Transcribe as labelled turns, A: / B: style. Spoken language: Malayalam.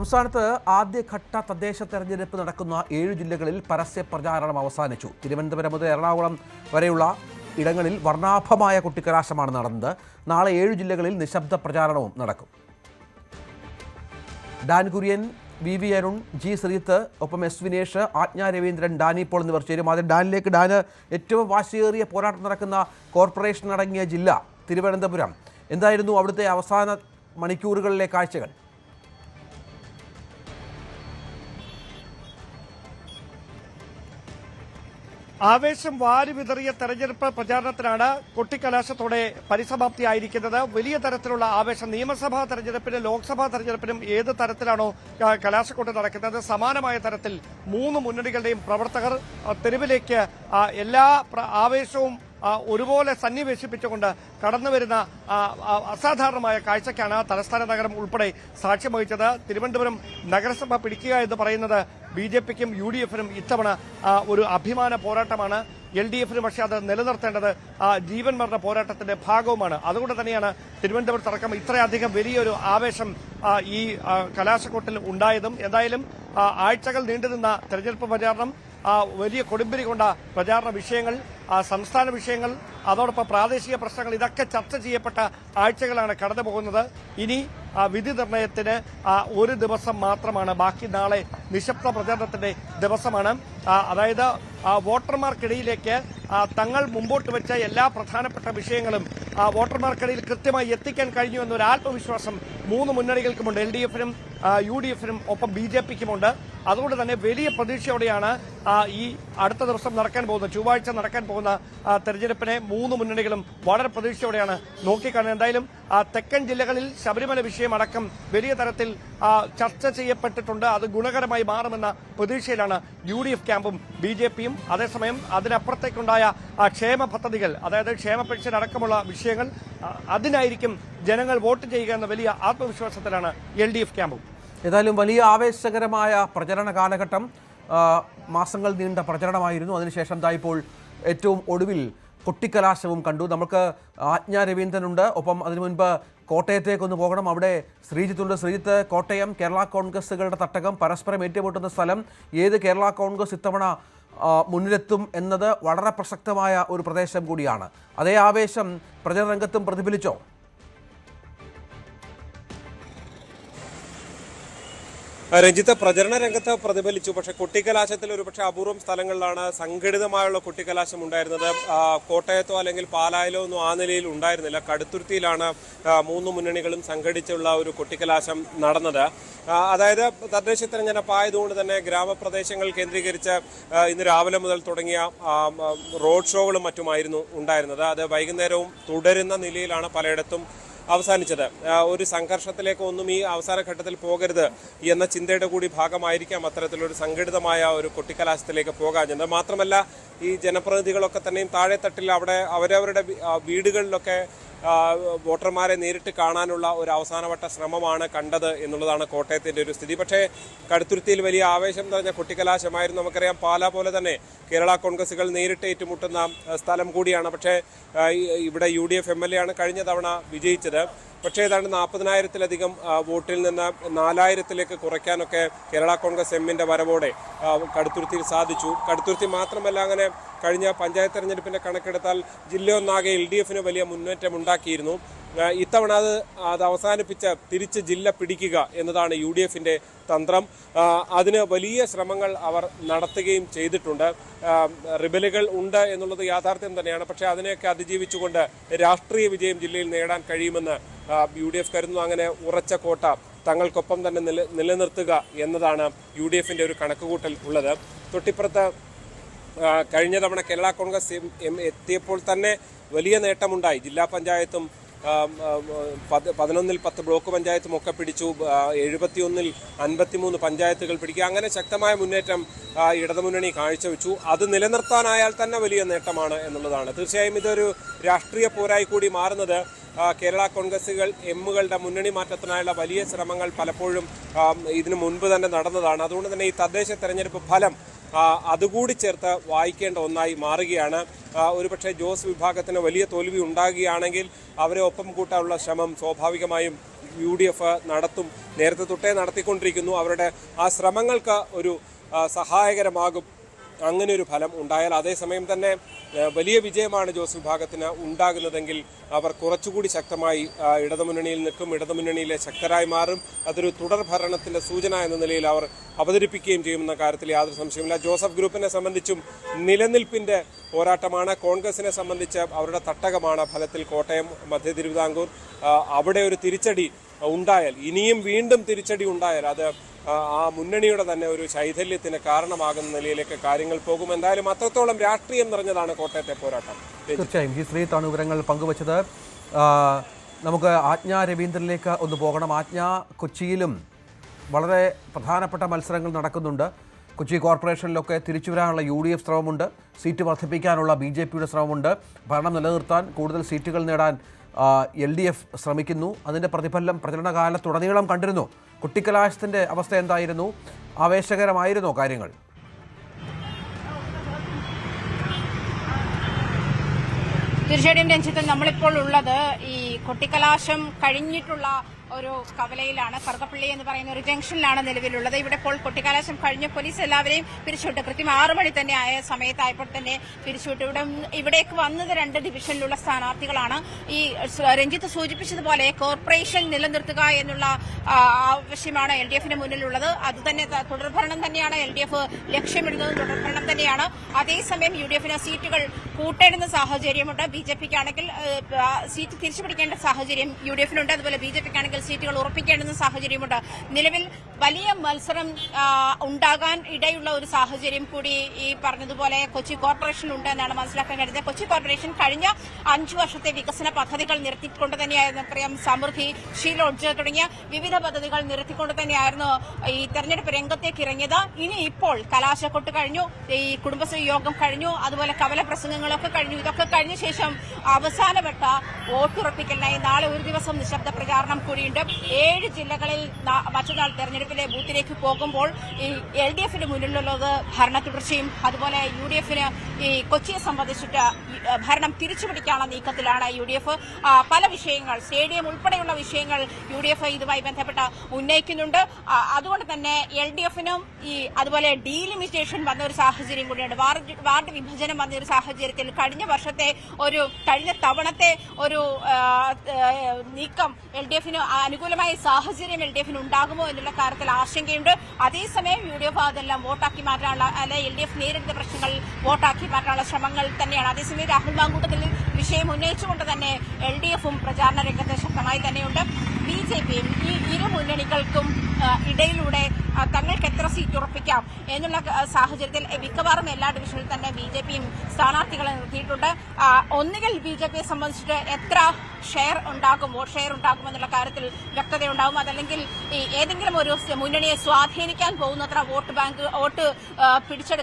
A: സംസ്ഥാനത്ത് ആദ്യഘട്ട തദ്ദേശ തെരഞ്ഞെടുപ്പ് നടക്കുന്ന ഏഴ് ജില്ലകളിൽ പരസ്യ പ്രചാരണം അവസാനിച്ചു. തിരുവനന്തപുരം മുതൽ എറണാകുളം വരെയുള്ള ഇടങ്ങളിൽ വർണാഭമായ കുട്ടിക്കലാശമാണ് നടന്നത്. നാളെ ഏഴ് ജില്ലകളിൽ നിശബ്ദ പ്രചാരണവും നടക്കും. Dan Kurian V V Arun G Sreeth ഒപ്പം എസ് വിനേഷ് ആജ്ഞ രവീന്ദ്രൻ ഡാനി പോൾ എന്നിവർ ചേരും. ആദ്യം ഡാനിലേക്ക്. ഡാന് ഏറ്റവും വാശിയേറിയ പോരാട്ടം നടക്കുന്ന കോർപ്പറേഷൻ അടങ്ങിയ ജില്ല തിരുവനന്തപുരം. എന്തായിരുന്നു അവിടുത്തെ അവസാന മണിക്കൂറുകളിലെ കാഴ്ചകൾ?
B: ആവേശം വാരി വിതറിയ തെരഞ്ഞെടുപ്പ് പ്രചാരണത്തിനാണ് കൊട്ടിക്കലാശത്തോടെ പരിസമാപ്തിയായിരിക്കുന്നത്. വലിയ തരത്തിലുള്ള ആവേശം നിയമസഭാ തെരഞ്ഞെടുപ്പിനും ലോക്സഭാ തെരഞ്ഞെടുപ്പിനും ഏത് തരത്തിലാണോ കലാശക്കൊട്ട് നടക്കുന്നത്. സമാനമായ തരത്തിൽ മൂന്ന് മുന്നണികളുടെയും പ്രവർത്തകർ തെരുവിലേക്ക് എല്ലാ ആവേശവും ഒരുപോലെ സന്നിവേശിപ്പിച്ചുകൊണ്ട് കടന്നു വരുന്ന ആ, ആ, അസാധാരണമായ കാഴ്ചയ്ക്കാണ് തലസ്ഥാന നഗരം ഉൾപ്പെടെ സാക്ഷ്യം വഹിച്ചത്. തിരുവനന്തപുരം നഗരസഭ പിടിക്കുക എന്ന് പറയുന്നത് ബി ജെ പിക്കും യു ഡി എഫിനും ഇത്തവണ ഒരു അഭിമാന പോരാട്ടമാണ്. എൽ ഡി എഫിന് പക്ഷേ അത് നിലനിർത്തേണ്ടത് ജീവൻ മരണ പോരാട്ടത്തിന്റെ ഭാഗവുമാണ്. അതുകൊണ്ട് തന്നെയാണ് തിരുവനന്തപുരത്തടക്കം ഇത്രയധികം വലിയൊരു ആവേശം ഈ കലാശക്കൂട്ടിൽ ഉണ്ടായതും. എന്തായാലും ആഴ്ചകൾ നീണ്ടുനിന്ന തെരഞ്ഞെടുപ്പ് പ്രചാരണം വലിയ കൊടുമ്പിരി കൊണ്ട പ്രചാരണ വിഷയങ്ങൾ ആ, സംസ്ഥാന വിഷയങ്ങൾ അതോടൊപ്പം പ്രാദേശിക പ്രശ്നങ്ങൾ ഇതൊക്കെ ചർച്ച ചെയ്യപ്പെട്ട ആഴ്ചകളാണ് കടന്നു പോകുന്നത്. ഇനി ആ, വിധി നിർണയത്തിന് ആ, ഒരു ദിവസം മാത്രമാണ് ബാക്കി നാളെ നിശബ്ദ പ്രചാരണത്തിന്റെ ദിവസമാണ്. ആ, അതായത് ആ, വോട്ടർമാർക്കിടയിലേക്ക് ആ, തങ്ങൾ മുമ്പോട്ട് വെച്ച എല്ലാ പ്രധാനപ്പെട്ട വിഷയങ്ങളും ആ, വോട്ടർമാർക്കിടയിൽ കൃത്യമായി എത്തിക്കാൻ കഴിഞ്ഞു എന്നൊരു ആത്മവിശ്വാസം മൂന്ന് മുന്നണികൾക്കുമുണ്ട്. എൽ ഡി എഫിനും യു ഡി എഫിനും ഒപ്പം ബി ജെ പിക്കുമുണ്ട്. അതുകൊണ്ട് തന്നെ വലിയ പ്രതീക്ഷയോടെയാണ് ഈ അടുത്ത ദിവസം നടക്കാൻ പോകുന്ന ചൊവ്വാഴ്ച നടക്കാൻ പോകുന്ന തെരഞ്ഞെടുപ്പിനെ മൂന്ന് മുന്നണികളും വളരെ പ്രതീക്ഷയോടെയാണ് നോക്കിക്കാണുന്നത്. എന്തായാലും തെക്കൻ ജില്ലകളിൽ ശബരിമല വിഷയം അടക്കം വലിയ തരത്തിൽ ചർച്ച ചെയ്യപ്പെട്ടിട്ടുണ്ട്. അത് ഗുണകരമായി മാറുമെന്ന പ്രതീക്ഷയിലാണ് യു ഡി എഫ് ക്യാമ്പും ബി ജെ പിയും അതേസമയം അതിനപ്പുറത്തേക്കുണ്ടായ ക്ഷേമ പദ്ധതികൾ അതായത് ക്ഷേമ പെൻഷൻ അടക്കമുള്ള വിഷയങ്ങൾ അതിനായിരിക്കും ജനങ്ങൾ വോട്ട് ചെയ്യുക എന്ന വലിയ ആത്മവിശ്വാസത്തിലാണ് എൽ ഡി എഫ് ക്യാമ്പും.
A: ഏതായാലും വലിയ ആവേശകരമായ പ്രചരണ കാലഘട്ടം മാസങ്ങൾ നീണ്ട പ്രചരണമായിരുന്നു. അതിനുശേഷം ദാ ഇപ്പോൾ ഏറ്റവും ഒടുവിൽ കൊട്ടിക്കലാശവും കണ്ടു. നമുക്ക് ആജ്ഞ രവീന്ദ്രനുണ്ട് ഒപ്പം അതിനു മുൻപ് കോട്ടയത്തേക്കൊന്ന് പോകണം. അവിടെ ശ്രീജിത്തുണ്ട് ശ്രീജിത്ത് കോട്ടയം കേരള കോൺഗ്രസുകളുടെ തട്ടകം പരസ്പരം ഏറ്റുമുട്ടുന്ന സ്ഥലം ഏത് കേരള കോൺഗ്രസ് ഇത്തവണ മുന്നിലെത്തും എന്നത് വളരെ പ്രസക്തമായ ഒരു പ്രദേശം കൂടിയാണ്. അതേ ആവേശം പ്രചരണ രംഗത്തും പ്രതിഫലിച്ചോ?
C: രഞ്ജിത്ത് പ്രചരണ രംഗത്ത് പ്രതിഫലിച്ചു. പക്ഷെ കുട്ടിക്കലാശത്തിൽ ഒരു പക്ഷേ അപൂർവം സ്ഥലങ്ങളിലാണ് സംഘടിതമായുള്ള കുട്ടിക്കലാശം ഉണ്ടായിരുന്നത്. കോട്ടയത്തോ അല്ലെങ്കിൽ പാലായിലോ ഒന്നും ആ നിലയിൽ ഉണ്ടായിരുന്നില്ല. കടുത്തുരുത്തിയിലാണ് മൂന്ന് മുന്നണികളും സംഘടിച്ചുള്ള ഒരു കുട്ടിക്കലാശം നടന്നത്. അതായത് തദ്ദേശ തെരഞ്ഞെടുപ്പ് ആയതുകൊണ്ട് തന്നെ ഗ്രാമപ്രദേശങ്ങൾ കേന്ദ്രീകരിച്ച് ഇന്ന് രാവിലെ മുതൽ തുടങ്ങിയ റോഡ് ഷോകളും മറ്റുമായിരുന്നു ഉണ്ടായിരുന്നത്. അത് വൈകുന്നേരവും തുടരുന്ന നിലയിലാണ് പലയിടത്തും അവസാനിച്ചത്. ഒരു സംഘർഷത്തിലേക്ക് ഒന്നും ഈ അവസാന ഘട്ടത്തിൽ പോകരുത് എന്ന ചിന്തയുടെ കൂടി ഭാഗമായിരിക്കാം അത്തരത്തിലൊരു സംഘടിതമായ ഒരു കൊട്ടിക്കലാശത്തിലേക്ക് പോകാഞ്ഞത് മാത്രമല്ല ഈ ജനപ്രതിനിധികളൊക്കെ തന്നെയും താഴെത്തട്ടിൽ അവിടെ അവരവരുടെ വീടുകളിലൊക്കെ വോട്ടർമാരെ നേരിട്ട് കാണാനുള്ള ഒരു അവസാനവട്ട ശ്രമമാണ് കണ്ടത് എന്നുള്ളതാണ് കോട്ടയത്തിന്റെ ഒരു സ്ഥിതി. പക്ഷേ കടുത്തുരുത്തിയിൽ വലിയ ആവേശം നിറഞ്ഞ കുട്ടിക്കലാശമായിരുന്നു. നമുക്കറിയാം പാല പോലെ തന്നെ കേരള കോൺഗ്രസുകൾ നേരിട്ട് ഏറ്റുമുട്ടുന്ന സ്ഥലം കൂടിയാണ്. പക്ഷേ ഇവിടെ U D F M L A ആണ് കഴിഞ്ഞ തവണ വിജയിച്ചത്. പക്ഷേ ഏതാണ്ട് നാൽപ്പതിനായിരത്തിലധികം വോട്ടിൽ നിന്ന് നാലായിരത്തിലേക്ക് കുറയ്ക്കാനൊക്കെ കേരള കോൺഗ്രസ് എമ്മിന്റെ വരവോടെ കടുത്തുരുത്തിയിൽ സാധിച്ചു. കടുത്തുരുത്തി മാത്രമല്ല അങ്ങനെ കഴിഞ്ഞ പഞ്ചായത്ത് തെരഞ്ഞെടുപ്പിന്റെ കണക്കെടുത്താൽ ജില്ലയൊന്നാകെ എൽ ഡി എഫിന് വലിയ മുന്നേറ്റം ഉണ്ടാക്കിയിരുന്നു. ആ, ഇത്തവണ അത് അത് അവസാനിപ്പിച്ച് തിരിച്ച് ജില്ല പിടിക്കുക എന്നതാണ് യു ഡി എഫിന്റെ തന്ത്രം. അതിന് വലിയ ശ്രമങ്ങൾ അവർ നടത്തുകയും ചെയ്തിട്ടുണ്ട്. റിബലുകൾ ഉണ്ട് എന്നുള്ളത് യാഥാർത്ഥ്യം തന്നെയാണ്. പക്ഷേ അതിനെയൊക്കെ അതിജീവിച്ചുകൊണ്ട് രാഷ്ട്രീയ വിജയം ജില്ലയിൽ നേടാൻ കഴിയുമെന്ന് യു ഡി എഫ് കരുതുന്നു. അങ്ങനെ ഉറച്ച കോട്ട തങ്ങൾക്കൊപ്പം തന്നെ നില നിലനിർത്തുക എന്നതാണ് യു ഡി എഫിന്റെ ഒരു കണക്കുകൂട്ടൽ ഉള്ളത്. തൊട്ടിപ്പുറത്ത് കഴിഞ്ഞ തവണ കേരള കോൺഗ്രസ് എം- എത്തിയപ്പോൾ തന്നെ വലിയ നേട്ടമുണ്ടായി. ജില്ലാ പഞ്ചായത്തും പതിനൊന്നിൽ പത്ത് ബ്ലോക്ക് പഞ്ചായത്തും ഒക്കെ പിടിച്ചു. എഴുപത്തിയൊന്നിൽ അൻപത്തിമൂന്ന് പഞ്ചായത്തുകൾ പിടിക്കുക. അങ്ങനെ ശക്തമായ മുന്നേറ്റം ഇടതുമുന്നണി കാഴ്ചവെച്ചു. അത് നിലനിർത്താനായാൽ തന്നെ വലിയ നേട്ടമാണ് എന്നുള്ളതാണ്. തീർച്ചയായും ഇതൊരു രാഷ്ട്രീയ പോരായി കൂടി മാറുന്നത് കേരള കോൺഗ്രസുകൾ എമ്മുകളുടെ മുന്നണി മാറ്റത്തിനായുള്ള വലിയ ശ്രമങ്ങൾ പലപ്പോഴും ഇതിനു മുൻപ് തന്നെ നടന്നതാണ്. അതുകൊണ്ട് തന്നെ ഈ തദ്ദേശ തെരഞ്ഞെടുപ്പ് ഫലം അതുകൂടി ചേർത്ത് വായിക്കേണ്ട ഒന്നായി മാറുകയാണ്. ഒരുപക്ഷെ ജോസ് വിഭാഗത്തിന് വലിയ തോൽവി ഉണ്ടാകുകയാണെങ്കിൽ അവരെ ഒപ്പം കൂട്ടാനുള്ള ശ്രമം സ്വാഭാവികമായും യു ഡി എഫ് നടത്തും. നേരത്തെ തൊട്ടേ നടത്തിക്കൊണ്ടിരിക്കുന്നു. അവരുടെ ആ ശ്രമങ്ങൾക്ക് ഒരു സഹായകരമാകും. അങ്ങനെ ഒരു ഫലം ഉണ്ടായാൽ അതേസമയം തന്നെ വലിയ വിജയമാണ് ജോസ് വിഭാഗത്തിന് ഉണ്ടാകുന്നതെങ്കിൽ അവർ കുറച്ചുകൂടി ശക്തമായി ഇടതുമുന്നണിയിൽ നിൽക്കും ഇടതുമുന്നണിയിലെ ശക്തരായി മാറും. അതൊരു തുടർ ഭരണത്തിന്റെ സൂചന എന്ന നിലയിൽ അവർ അവതരിപ്പിക്കുകയും ചെയ്യുമെന്ന കാര്യത്തിൽ യാതൊരു സംശയമില്ല ജോസഫ് ഗ്രൂപ്പിനെ സംബന്ധിച്ചും നിലനിൽപ്പിന്റെ പോരാട്ടമാണ്. കോൺഗ്രസിനെ സംബന്ധിച്ച് അവരുടെ തട്ടകമാണ് ഫലത്തിൽ കോട്ടയം മധ്യ തിരുവിതാംകൂർ. അവിടെ ഒരു തിരിച്ചടി ഉണ്ടായാൽ ഇനിയും വീണ്ടും തിരിച്ചടി ഉണ്ടായാൽ അത് ആ, മുന്നണിയുടെ തന്നെ ഒരു ശൈഥല്യത്തിന് കാരണമാകുന്ന നിലയിലേക്ക് കാര്യങ്ങൾ പോകും. എന്തായാലും അത്രത്തോളം രാഷ്ട്രീയം നിറഞ്ഞതാണ് കോട്ടയത്തെ പോരാട്ടം.
A: തീർച്ചയായും ഈ ശ്രീത്താണ് വിവരങ്ങൾ പങ്കുവച്ചത്. നമുക്ക് ആജ്ഞ രവീന്ദ്രനിലേക്ക് ഒന്ന് പോകണം. ആജ്ഞ കൊച്ചിയിലും വളരെ പ്രധാനപ്പെട്ട മത്സരങ്ങൾ നടക്കുന്നുണ്ട്. കൊച്ചി കോർപ്പറേഷനിലൊക്കെ തിരിച്ചു വരാനുള്ള യു ഡി എഫ് ശ്രമമുണ്ട്. സീറ്റ് വർദ്ധിപ്പിക്കാനുള്ള ബി ജെ പിയുടെ ശ്രമമുണ്ട്. ഭരണം നിലനിർത്താൻ കൂടുതൽ സീറ്റുകൾ നേടാൻ എൽ ഡി എഫ് ശ്രമിക്കുന്നു. അതിന്റെ പ്രതിഫലം പ്രചരണകാലത്തുടനീളം കണ്ടിരുന്നു. കുട്ടിക്കലാശത്തിന്റെ അവസ്ഥ എന്തായിരുന്നു? ആവേശകരമായിരുന്നോ കാര്യങ്ങൾ?
D: തീർച്ചയായിട്ടും രഞ്ജിത്ത് നമ്മളിപ്പോൾ ഉള്ളത് ഈ കൊട്ടിക്കലാശം കഴിഞ്ഞിട്ടുള്ള ഒരു കവലയിലാണ് കറുകപ്പള്ളി എന്ന് പറയുന്ന ഒരു ജംഗ്ഷനിലാണ് നിലവിലുള്ളത്. ഇവിടെ ഇപ്പോൾ കൊട്ടിക്കലാശം കഴിഞ്ഞ് പോലീസ് എല്ലാവരെയും പിരിച്ചുവിട്ടു. കൃത്യം ആറു മണി തന്നെ ആയ സമയത്തായപ്പോൾ തന്നെ പിരിച്ചുവിട്ടു. ഇവിടെ ഇവിടേക്ക് വന്നത് രണ്ട് ഡിവിഷനിലുള്ള സ്ഥാനാർത്ഥികളാണ്. ഈ രഞ്ജിത്ത് സൂചിപ്പിച്ചതുപോലെ കോർപ്പറേഷൻ നിലനിർത്തുക എന്നുള്ള ആവശ്യമാണ് എൽ ഡി എഫിന് മുന്നിലുള്ളത്. അത് തന്നെ തുടർഭരണം തന്നെയാണ് എൽ ഡി എഫ് ലക്ഷ്യമിടുന്നത്. തുടർഭരണം തന്നെയാണ്. അതേസമയം യു ഡി എഫിന് സീറ്റുകൾ കൂട്ടേണ്ടുന്ന സാഹചര്യമുണ്ട്. ബി ജെ പിക്ക് ആണെങ്കിൽ സീറ്റ് തിരിച്ചുപിടിക്കേണ്ട സാഹചര്യം യു ഡി എഫിനുണ്ട് അതുപോലെ ബി ജെ പിക്ക് ആണെങ്കിൽ സീറ്റുകൾ ഉറപ്പിക്കേണ്ടുന്ന സാഹചര്യമുണ്ട്. നിലവിൽ വലിയ മത്സരം ഉണ്ടാകാൻ ഇടയുള്ള ഒരു സാഹചര്യം കൂടി ഈ പറഞ്ഞതുപോലെ കൊച്ചി കോർപ്പറേഷൻ ഉണ്ട് എന്നാണ് മനസ്സിലാക്കാൻ കഴിഞ്ഞത്. കൊച്ചി കോർപ്പറേഷൻ കഴിഞ്ഞ അഞ്ചു വർഷത്തെ വികസന പദ്ധതികൾ നിർത്തിക്കൊണ്ട് തന്നെയായിരുന്നു. നമുക്കറിയാം സമൃദ്ധി ഷീ ലോഡ്ജ് തുടങ്ങിയ വിവിധ പദ്ധതികൾ നിർത്തിക്കൊണ്ട് തന്നെയായിരുന്നു ഈ തെരഞ്ഞെടുപ്പ് രംഗത്തേക്ക് ഇറങ്ങിയത്. ഇനി ഇപ്പോൾ കലാശക്കൊട്ട് കഴിഞ്ഞു ഈ കുടുംബശ്രീ യോഗം കഴിഞ്ഞു അതുപോലെ കവല പ്രസംഗങ്ങളൊക്കെ കഴിഞ്ഞു. ഇതൊക്കെ കഴിഞ്ഞ ശേഷം അവസാനപ്പെട്ട വോട്ടുറപ്പിക്കലിനായി നാളെ ഒരു ദിവസം നിശബ്ദ പ്രചാരണം കൂടിയുണ്ട്. ഏഴ് ജില്ലകളിൽ മറ്റന്നാൾ മറ്റന്നാൾ തെരഞ്ഞെടുപ്പിലെ ബൂത്തിലേക്ക് പോകുമ്പോൾ ഈ എൽ ഡി എഫിന് മുന്നിലുള്ളത് ഭരണ തുടർച്ചയും അതുപോലെ യു ഡി എഫിന് ഈ കൊച്ചിയെ സംബന്ധിച്ചിട്ട് ഭരണം തിരിച്ചുപിടിക്കാനുള്ള നീക്കത്തിലാണ് യു ഡി എഫ് പല വിഷയങ്ങൾ സ്റ്റേഡിയം ഉൾപ്പെടെയുള്ള വിഷയങ്ങൾ യു ഡി എഫ് ഇതുമായി ബന്ധപ്പെട്ട് ഉന്നയിക്കുന്നുണ്ട്. അതുകൊണ്ട് തന്നെ എൽ ഡി എഫിനും ഈ അതുപോലെ ഡീലിമിറ്റേഷൻ വന്ന ഒരു സാഹചര്യം കൂടിയുണ്ട്. വാർഡ് വാർഡ് വിഭജനം വന്ന ഒരു സാഹചര്യത്തിൽ കഴിഞ്ഞ വർഷത്തെ ഒരു കഴിഞ്ഞ തവണത്തെ ഒരു നീക്കം എൽ ഡി എഫിന് അനുകൂലമായ സാഹചര്യം എൽ ഡി എഫിന് ഉണ്ടാകുമോ എന്നുള്ള കാര്യത്തിൽ ആശങ്കയുണ്ട്. അതേസമയം യു ഡി എഫ് അതെല്ലാം വോട്ടാക്കി മാറ്റാനുള്ള അല്ലെ എൽ ഡി എഫ് നേരിടുന്ന പ്രശ്നങ്ങൾ വോട്ടാക്കി മാറ്റാനുള്ള ശ്രമങ്ങൾ തന്നെയാണ്. അതേസമയം രാഹുൽ മാങ്കൂട്ടത്തിൽ വിഷയം ഉന്നയിച്ചുകൊണ്ട് തന്നെ എൽ ഡി എഫും പ്രചാരണ രംഗത്ത് ശക്തമായി തന്നെയുണ്ട്. ബി ജെ പിയും ഈ ഇരു മുന്നണികൾക്കും ഇടയിലൂടെ തങ്ങൾക്ക് എത്ര സീറ്റ് ഉറപ്പിക്കാം എന്നുള്ള സാഹചര്യത്തിൽ മിക്കവാറും എല്ലാ ഡിവിഷനിലും തന്നെ ബി ജെ പിയും സ്ഥാനാർത്ഥികളെ നിർത്തിയിട്ടുണ്ട്. ഒന്നുകിൽ ബി ജെ പിയെ സംബന്ധിച്ചിട്ട് എത്ര ഷെയർ ഉണ്ടാകും വോട്ട് ഷെയർ ഉണ്ടാകും എന്നുള്ള കാര്യത്തിൽ വ്യക്തതയുണ്ടാകും അതല്ലെങ്കിൽ ഏതെങ്കിലും ഒരു മുന്നണിയെ സ്വാധീനിക്കാൻ പോകുന്നത്ര വോട്ട് ബാങ്ക് വോട്ട് ആ, പിടിച്ചെടുക്കാൻ